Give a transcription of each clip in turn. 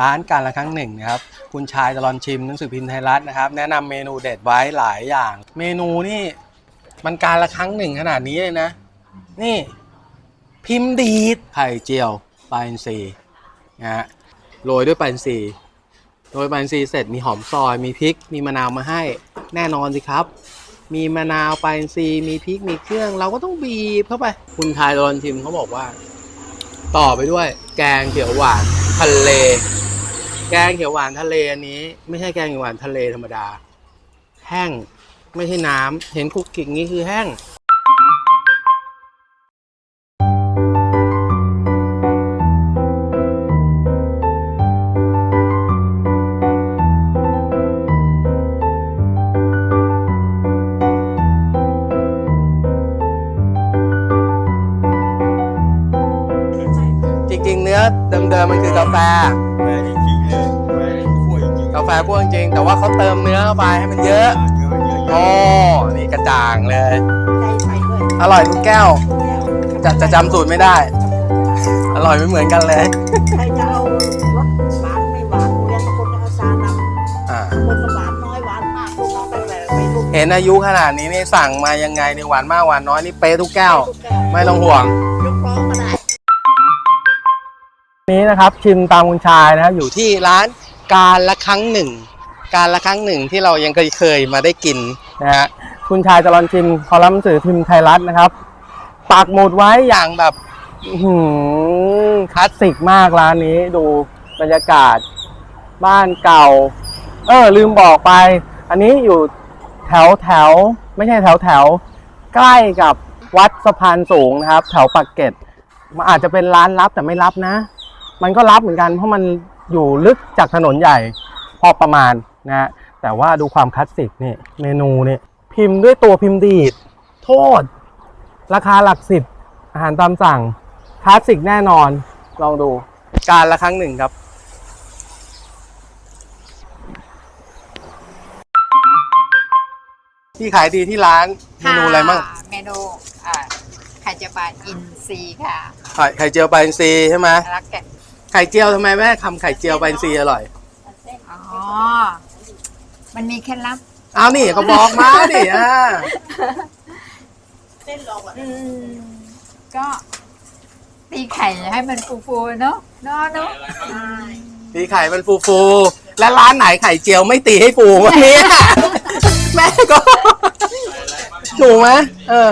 ร้านการละครั้งหนึ่งนะครับคุณชายตลอนชิมหนังสือพิมพ์ไทยรัฐนะครับ แนะนำเมนูเด็ดไว้หลายอย่าง เมนูนี่มันการละครั้งหนึ่งขนาดนี้เลยนะ นี่ พิมพ์ดีดไข่เจียวปลาอินทรีนะฮะโรยด้วยปลาอินทรีโรยปลาอินทรีเสร็จมีหอมซอย มีพริก มีมะนาวมาให้แน่นอนสิครับ มีมะนาวปลาอินทรีมีพริกมีเครื่อง เราก็ต้องบีบเข้าไป คุณชายตลอนชิมเขาบอกว่า ต่อไปด้วยแกงเขียวหวานทะเล แกงเขียวหวานทะเลอันนี้ ไม่ใช่แกงเขียวหวานทะเลธรรมดา แห้งไม่ใช่น้ำเห็นคลุกคลิกนี้คือแห้งจริงๆเนื้อเดิมๆมันคือกาแฟ กาแฟพวกจริงๆแต่ว่าเขาเติมเนื้อเข้าไปให้มันเยอะเยอะเยอะเยโอ้อะนี่กระจ่างเลยใจใส่ด้วยอร่อยทุกแก้ว จะจะจำสูตรไม่ได้ อร่อยไม่เหมือนกันเลยใครจะเอารสหวานไม่หวานเรียนคนจะเอาซานำอ่าคนละหวานน้อยหวานมากพวกเราไปแบบไปลูกเห็นอายุขนาดนี้นี่สั่งมายังไงนี่หวานมากหวานน้อยนี่เป๊ะทุกแก้วทุกแก้วไม่ต้องห่วงยกร้องก็ได้นี้นะครับชิมตามคุณชายนะครับอยู่ที่ร้าน การละครั้งหนึ่ง การละครั้งหนึ่งที่เรายังเคยเคยมาได้กินนะฮะคุณชายตลอนชิมคอลัมน์สือพิมพ์ไทยรัฐนะครับปักหมุดไว้อย่างแบบหืคลาสสิกมากร้านนี้ดูบรรยากาศ บ้านเก่า เออ ลืมบอกไป อันนี้อยู่แถวแถว ไม่ใช่แถวแถว ใกล้กับวัดสะพานสูงนะครับ แถวปากเกร็ดมันอาจจะเป็นร้านลับแต่ไม่ลับนะ มันก็รับเหมือนกันเพราะมัน อยู่ลึกจากถนนใหญ่พอประมาณนะฮะแต่ว่าดูความคลาสสิกนี่เมนูนี่พิมพ์ด้วยตัวพิมพ์ดีด โทษ ราคาหลักสิบอาหารตามสั่งคลาสสิกแน่นอน ลองดูการละครั้งหนึ่งครับที่ขายดีที่ร้านเมนูอะไรบ้างค่ะเมนูอ่าไข่เจียวปลาอินทรีค่ะไข่ไข่เจียวปลาอินทรีใช่ไหมแล้วแกะ ไข่เจียวทำไมแม่ทำไข่เจียวปลาอินทรีอร่อย อ๋อ มันมีเคล็ดลับ เอานี่ก็บอกมาดิอ่าเส้นเราอะอืม ก็ตีไข่ให้มันฟูๆเนาะเนาะเนาะตีไข่มันฟูฟูๆและร้านไหนไข่เจียวไม่ตีให้ฟูวันนี้ แม่ก็ถูกไหมเออ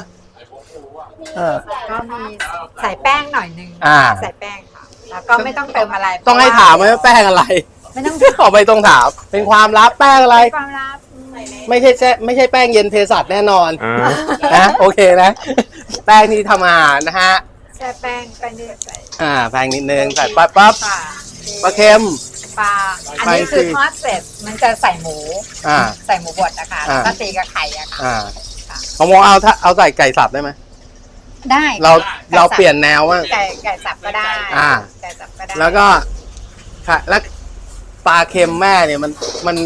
เออ ก็มีใส่แป้งหน่อยหนึงอ่า ใส่แป้งค่ะ แล้วก็ไม่ต้องเติมอะไรต้องให้ถามไหมว่าแป้งอะไร ไม่ต้องออกไปต้องถาม เป็นความลับแป้งอะไร ความลับไม่ใช่แช่ไม่ใช่แป้งเย็นเภสัชแน่นอนอ่า นะโอเคนะ แป้งที่ทำอาหารนะฮะ แช่แป้งไปนิดใส่อ่าแป้งนิดนึงใส่ปั๊บปั๊บค่ะปลาเค็ม ปลาอันไปนี้คือสิทอดเสร็จมันจะใส่หมู อ่า ใส่หมูบดนะคะอ่าแล้วก็ตีกับไข่อะค่ะ อ่าค่ะผมมองเอาถ้าเอาใส่ไก่สับได้ไหม ได้เราค่ะเราไก่สับเปลี่ยนแนวว่าง ไก่ไก่สับก็ได้อ่า ไก่สับก็ได้แล้วก็ค่ะแล้วปลาเค็มแม่เนี่ยมันมัน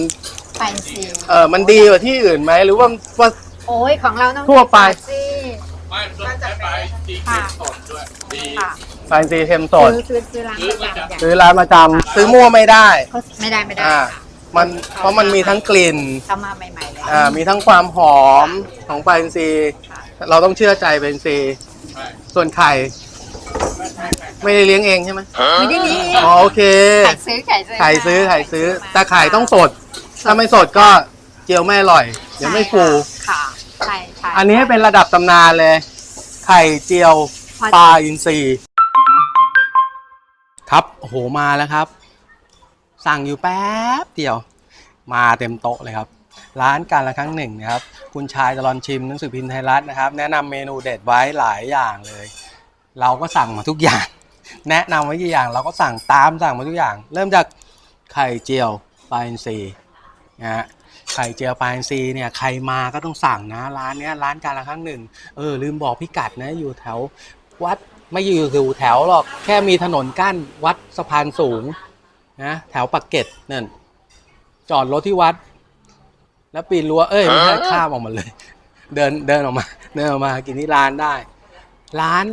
ไก่ซีเออมันดีกว่าที่อื่นไหมหรือว่าว่า โอ้ยของเราต้องทั่วไป ซี ไม่ต้องใช้ไปจริงค่ะสดด้วยดีค่ะฟานซีเค็มสดซื้อซื้อซื้อร้านประจำอย่างซื้อร้านประจำซื้อมั่วไม่ได้ไม่ได้ไม่ได้อ่าค่ะมันเพราะมันมีทั้งกลิ่นเข้ามาใหม่ๆเลยอ่ามีทั้งความหอมของปลาอินทรีย์ค่ะ เราต้องเชื่อใจปลาอินทรีย์ส่วนไข่ไม่ได้เลี้ยงเองใช่ไหมไม่ได้นี่อ๋อโอเค ไข่ซื้อไข่ซื้อไข่ซื้อไข่ซื้อมาแต่ไข่ต้องสด ถ้าไม่สดก็เจียวไม่อร่อย เดี๋ยวไม่ฟูค่ะใช่ใช่อันนี้เป็นระดับตำนานเลย ไข่เจียวปลาอินทรีครับโอ้โหมาแล้วครับ สั่งอยู่แป๊บเดียว มาเต็มโต๊ะเลยครับ ร้านการละครั้งหนึ่งนะครับ คุณชายตลอนชิมหนังสือพิมพ์ไทยรัฐนะครับ แนะนำเมนูเด็ดไว้หลายอย่างเลย เราก็สั่งมาทุกอย่าง แนะนำไว้กี่อย่างเราก็สั่งตามสั่งมาทุกอย่าง เริ่มจากไข่เจียวปลาอินทรีนะฮะไข่เจียวปลาอินทรีเนี่ยใครมาก็ต้องสั่งนะร้านเนี้ยร้านการละครั้งหนึ่งเออลืมบอกพิกัดนะอยู่แถววัดไม่อยู่อยู่แถวหรอกแค่มีถนนกั้นวัดสะพานสูงนะแถวปากเกร็ดนั่นจอดรถที่วัด แล้วปีนรั้วเอ้ยไม่ใช่ข้ามออกมาเลย เดินเดินออกมา เดินออกมากินที่ร้านได้ ร้าน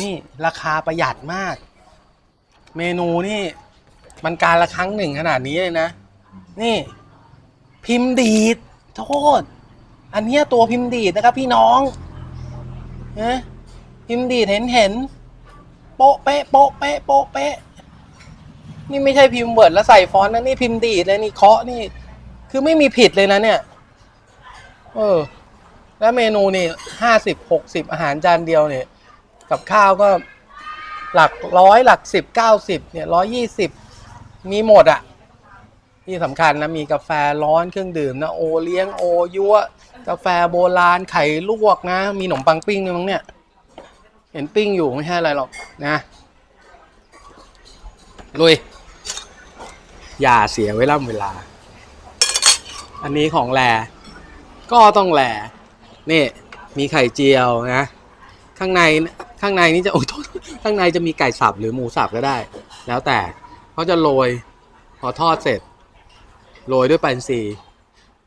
นี่ราคาประหยัดมาก เมนูนี่ มันการละครั้งหนึ่งขนาดนี้เลยนะ นี่ พิมพ์ดีดโทษ อันเนี้ยตัวพิมพ์ดีดนะครับพี่น้องนะพิมพ์ดีดเห็นเห็นโป๊ะเป๊ะโป๊ะเป๊ะโป๊ะเป๊ะนี่ไม่ใช่พิมพ์เวิร์ดแล้วใส่ฟอนต์นะนี่พิมพ์ดีดเลยนี่เคาะนี่ คือไม่มีผิดเลยนะเนี่ย เออ แล้วเมนูนี่ห้าสิบหกสิบอาหารจานเดียวเนี่ย กับข้าวก็หลักร้อยหลักสิบเก้าสิบเนี่ยร้อยยี่สิบมีหมดอะที่สำคัญนะมีกาแฟร้อนเครื่องดื่มนะโอเลี้ยงโอยั่วกาแฟโบราณไข่ลวกนะ มีขนมปังปิ้งด้วยมั้งเนี่ย เห็นปิ้งอยู่ไม่ใช่อะไรหรอกนะลุย อย่าเสียเวลาเวลา อันนี้ของแลก็ต้องแลนี่มีไข่เจียวนะ ข้างในข้างในนี่จะโอ้โทษข้างในจะมีไก่สับหรือหมูสับก็ได้ แล้วแต่เขาจะโรยพอทอดเสร็จโรยด้วยปันซี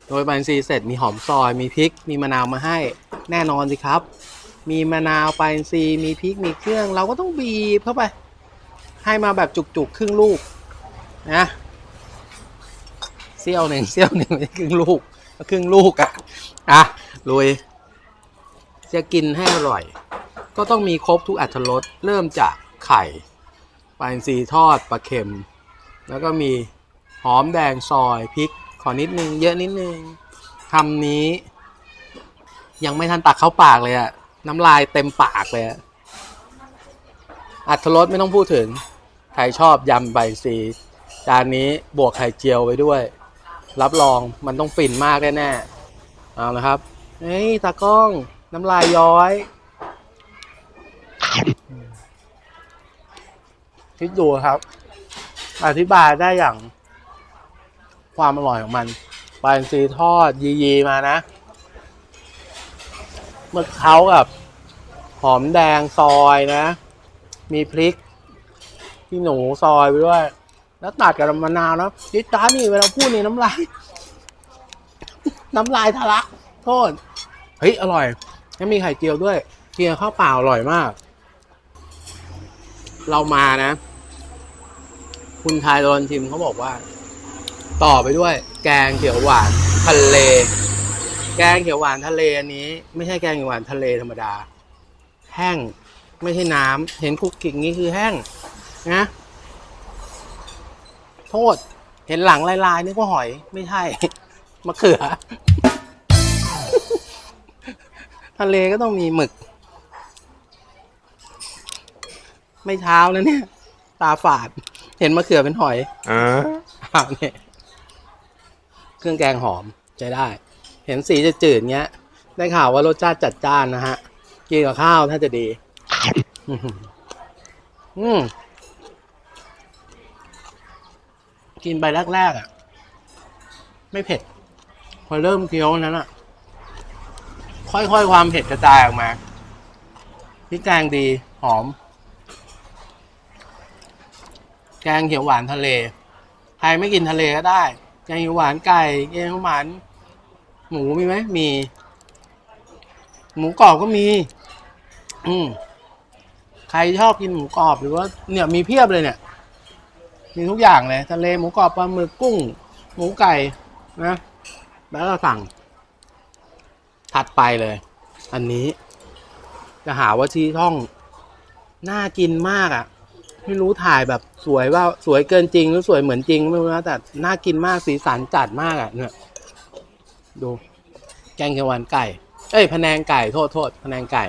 โรยปันซีเสร็จมีหอมซอย มีพริก มีมะนาวมาให้แน่นอนสิครับ มีมะนาวปันซีมีพริกมีเครื่อง เราก็ต้องบีบเข้าไป ให้มาแบบจุกๆครึ่งลูกนะ เซี่ยวหนึ่งเซี่ยวหนึ่งไม่ใช่ครึ่งลูกครึ่งลูกอะอะลุยจะกินให้อร่อย ก็ต้องมีครบทุกอัตรสเริ่มจากไข่ปลาอินทรีทอดปลาเค็ม แล้วก็มีหอมแดงซอยพริก ขอนิดนึง เยอะนิดนึงคำนี้ ยังไม่ทันตักเข้าปากเลยอะน้ำลายเต็มปากเลยอะอัตรสไม่ต้องพูดถึง ใครชอบยำใบซีจานนี้บวกไข่เจียวไว้ด้วย รับรองมันต้องฟินมากแน่ๆเอาละครับเฮ้ยตากล้องน้ำลายย้อยคิดดูครับ อธิบายได้อย่าง ความอร่อยของมันปลาอินทรีทอดยียีมานะเมื่อเขากับ หอมแดงซอยนะ มีพริกที่หนูซอยไปด้วย แล้วตัดกับมะนาวนะจิจ้านี่เวลาพูดนี่น้ำลาย น้ำลายทะลัก โทษ เฮ้ย อร่อย แล้วมีไข่เจียวด้วยเกียวข้าวเปล่าอร่อยมาก เรามานะ คุณทายโดนชิมเขาบอกว่า ต่อไปด้วย แกงเขียวหวานทะเล แกงเขียวหวานทะเลอันนี้ ไม่ใช่แกงเขียวหวานทะเลธรรมดา แห้ง ไม่ใช่น้ำเห็นคลุกกิ่งนี้คือแห้งนะ โทษ เห็นหลังลายๆนึกว่าหอยไม่ใช่ มะเขือ ทะเลก็ต้องมีหมึก ไม่เช้านะเนี่ย ตาฝาด เห็นมะเขือเป็นหอยอ่าอ้าวเนี่ยเครื่องแกงหอมใช้ได้ เห็นสีจะจืดๆเงี้ย ได้ข่าวว่ารสชาติจัดจ้านนะฮะ กินกับข้าวถ้าจะดี อื้อหืออืม กินไปแรกๆอะ ไม่เผ็ด พอเริ่มเคี้ยวนั้นอะ ค่อยๆความเผ็ดกระจายออกมาพริกแกงดีหอม แกงเขียวหวานทะเล ใครไม่กินทะเลก็ได้ แกงเขียวหวานไก่ แกงเขียวหวานหมูมีไหมมี หมูกรอบก็มี อืมใครชอบกินหมูกรอบหรือว่าเนี่ยมีเพียบเลยเนี่ย มีทุกอย่างเลยทะเลหมูกรอบปลาหมึกกุ้ง หมูไก่นะแล้วก็สั่ง ถัดไปเลย อันนี้ จะหาว่าชี้ท่องน่ากินมากอะ ไม่รู้ถ่ายแบบสวยว่าสวยเกินจริงหรือสวยเหมือนจริงไม่รู้นะแต่น่ากินมากสีสันจัดมากอะ เนี่ย ดู แกงเขียวหวานไก่ เอ้ยพะแนงไก่โทษโทษพะแนงไก่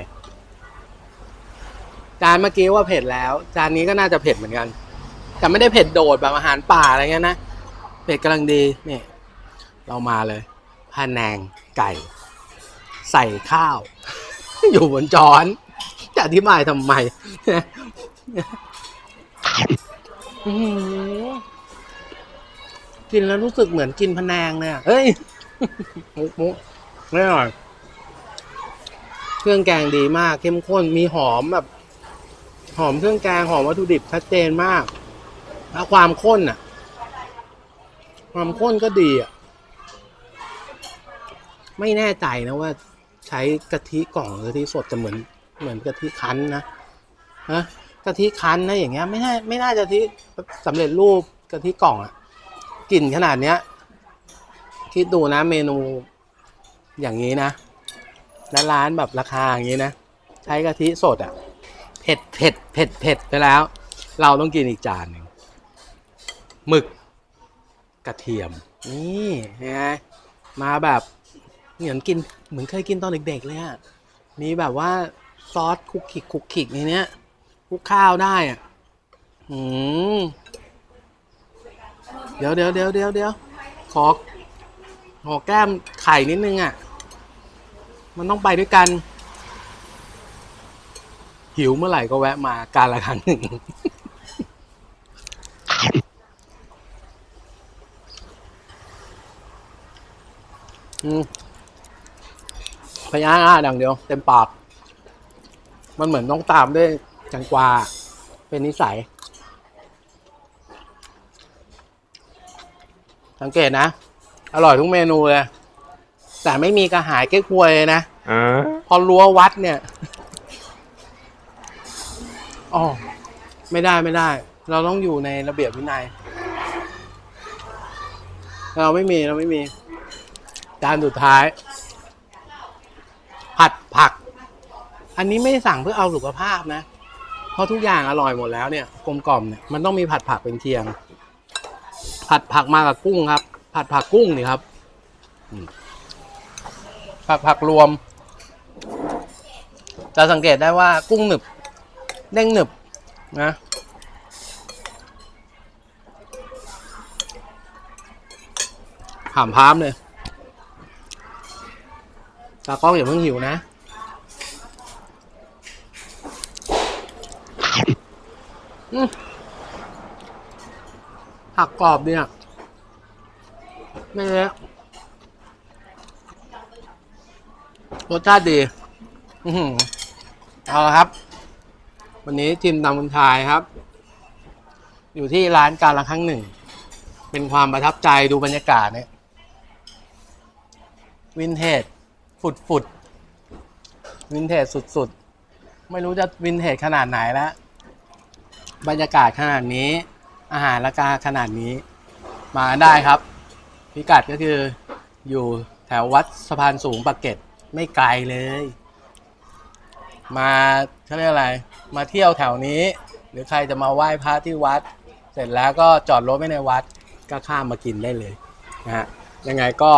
จานเมื่อกี้ว่าเผ็ดแล้ว จานนี้ก็น่าจะเผ็ดเหมือนกัน แต่ไม่ได้เผ็ดโดดแบบอาหารป่าอะไรเงี้ยนะ เผ็ดกำลังดีเนี่ยเรามาเลยพะแนงไก่ ใส่ข้าว อยู่บนจอน จะอธิบายทำไมอื้อหือกินแล้วรู้สึกเหมือนกินพะแนงเลยอะเฮ้ยมุกมุกไม่อร่อยเครื่องแกงดีมาก เข้มข้นมีหอมแบบ หอมเครื่องแกงหอมวัตถุดิบชัดเจนมาก แล้วความข้นอะ ความข้นก็ดีอะ ไม่แน่ใจนะว่า ใช้กะทิกล่องหรือกะทิสดจะเหมือน เหมือนกะทิคั้นนะฮะกะทิคั้นนะอย่างเงี้ย ไม่น่าไม่น่าจะทิสำเร็จรูปกะทิกล่องอะกลิ่นขนาดเนี้ย คิดดูนะเมนูอย่างนี้นะและร้านแบบราคาอย่างนี้นะ ใช้กะทิสดอะ เผ็ดเผ็ดเผ็ดเผ็ดไปแล้ว เราต้องกินอีกจานหนึ่ง หมึกกระเทียม นี่นไงมาแบบเหมือนกินเหมือนเคยกินตอนเด็กๆเลยอะมีแบบว่าซอสคุกขิกคุกขิกในเนี้ยคุกข้าวได้อะอืมเดี๋ยวเดี๋ยวเดี๋ยวเดี๋ยวเดี๋ยวขอขอแก้มไข่นิดนึงอะ่ะ มันต้องไปด้วยกัน หิวเมื่อไหร่ก็แวะมาการละครั้งหนึ่ง พยาอ่าดังเดียว เต็มปาก มันเหมือนต้องตามด้วยจังกวา เป็นนิสัย สังเกตนะ อร่อยทุกเมนูเลย แต่ไม่มีกระหายเก๊กฮวยเลยนะอ่าพอรั้ววัดเนี่ยอ๋อไม่ได้ไม่ได้ เราต้องอยู่ในระเบียบวินัย เราไม่มีเราไม่มี จานสุดท้าย ผัดผัก อันนี้ไม่ได้สั่งเพื่อเอาสุขภาพนะ เพราะทุกอย่างอร่อยหมดแล้วเนี่ยกลมกล่อมเนี่ยมันต้องมีผัดผักเป็นเคียง ผัดผักมากับกุ้งครับ ผัดผักกุ้งนี่ครับผัดผักรวม จะสังเกตได้ว่ากุ้งหนึบเด้งหนึบนะถามพามเลย ตากล้องอย่าเพิ่งหิวนะ ผักกรอบเนี่ย ไม่เละรสชาติดี อืออเอาละครับ วันนี้ทีมตำคุณชายครับ อยู่ที่ร้านการละครั้งหนึ่ง เป็นความประทับใจดูบรรยากาศเนี่ยวินเทจ ฝุดฝุดวินเทจสุดๆ ไม่รู้จะวินเทจขนาดไหนแล้ว บรรยากาศขนาดนี้ อาหารราคาขนาดนี้ มาได้ครับ พิกัดก็คืออยู่แถววัดสะพานสูงปากเกร็ดไม่ไกลเลย มาเขาเรียกอะไร มาเที่ยวแถวนี้ หรือใครจะมาไหว้พระที่วัด เสร็จแล้วก็จอดรถไว้ในวัดก็ข้ามมากินได้เลยนะฮะยังไงก็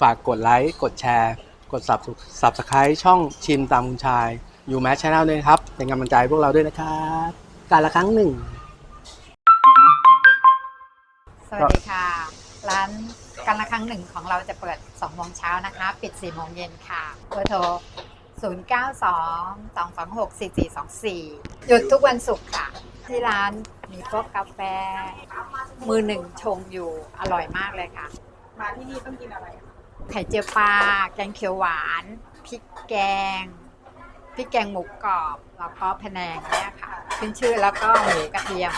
ฝากกดไลค์ กดแชร์ กด sub subscribe ช่องชิมตามคุณชาย อยู่แมชชแนลด้วยนะครับ เป็นกำลังใจพวกเราด้วยนะครับการละครั้งหนึ่ง สวัสดีค่ะ ร้านกันละครั้งหนึ่งของเราจะเปิด2โมงเช้านะคะ ปิด4โมงเย็นค่ะเบอร์โทร 0 9 2 2 2 6 4 4 2 4 หยุดทุกวันศุกร์ค่ะ ที่ร้านมีพวกกาแฟ มือหนึ่งชงอยู่อร่อยมากเลยค่ะ มาที่นี่ต้องกินอะไร ไข่เจียวปลา แกงเขียวหวาน พริกแกง พริกแกงหมูกรอบ แล้วก็พะแนงเนี่ยค่ะ ขึ้นชื่อแล้วก็หมูกระเทียม